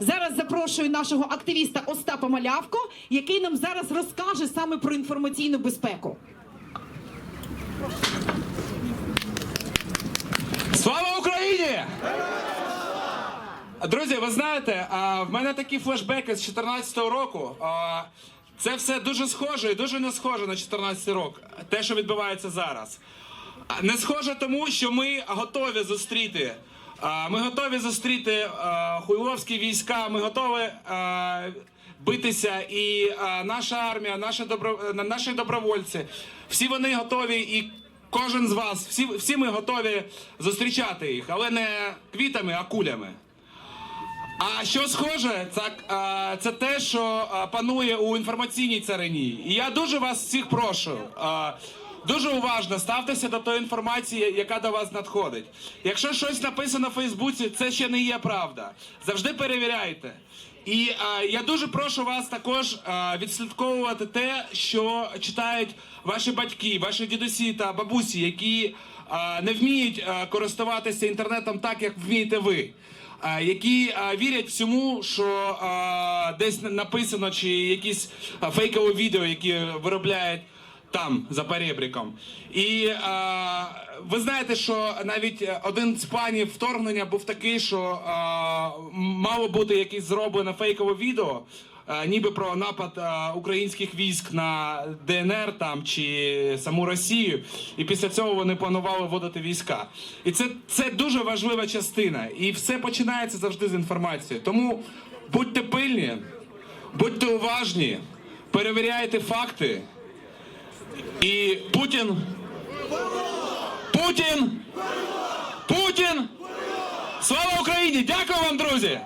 Зараз запрошую нашого активіста Остапа Малявко, який нам зараз розкаже саме про інформаційну безпеку. Слава Україні! Друзі, ви знаєте, в мене такі флешбеки з 14-го року. Це все дуже схоже і дуже не схоже на 14 рок, те, що відбувається зараз. Не схоже тому, що ми готові зустріти. Ми готові зустріти хуйловські війська, ми готові битися. І наша армія, наші, наші добровольці, всі вони готові і Кожен з вас, всі, всі ми готові зустрічати їх, але не квітами, а кулями. А що схоже, це, це те, що панує у інформаційній царині. І я дуже вас всіх прошу. Дуже уважно ставтеся до тої інформації, яка до вас надходить. Якщо щось написано в Фейсбуці, це ще не є правда. Завжди перевіряйте. І а, я дуже прошу вас також а, відслідковувати те, що читають ваші батьки, ваші дідусі та бабусі, які а, не вміють а, користуватися інтернетом так, як вмієте ви. Які а, вірять всьому, що а, десь написано, чи якісь а, фейкові відео, які виробляють там за перебріком. І а, ви знаєте, що навіть один з планів вторгнення був такий, що а, мало бути якесь зроблене фейкове відео. а, Ніби про напад а, українських військ на ДНР там чи саму Росію, і після цього вони планували вводити війська. І це, це дуже важлива частина. І все починається завжди з інформації. Тому будьте пильні, будьте уважні, перевіряйте факти. І Путін. Путін! Путін! Слава Україні! Дякую вам, друзі!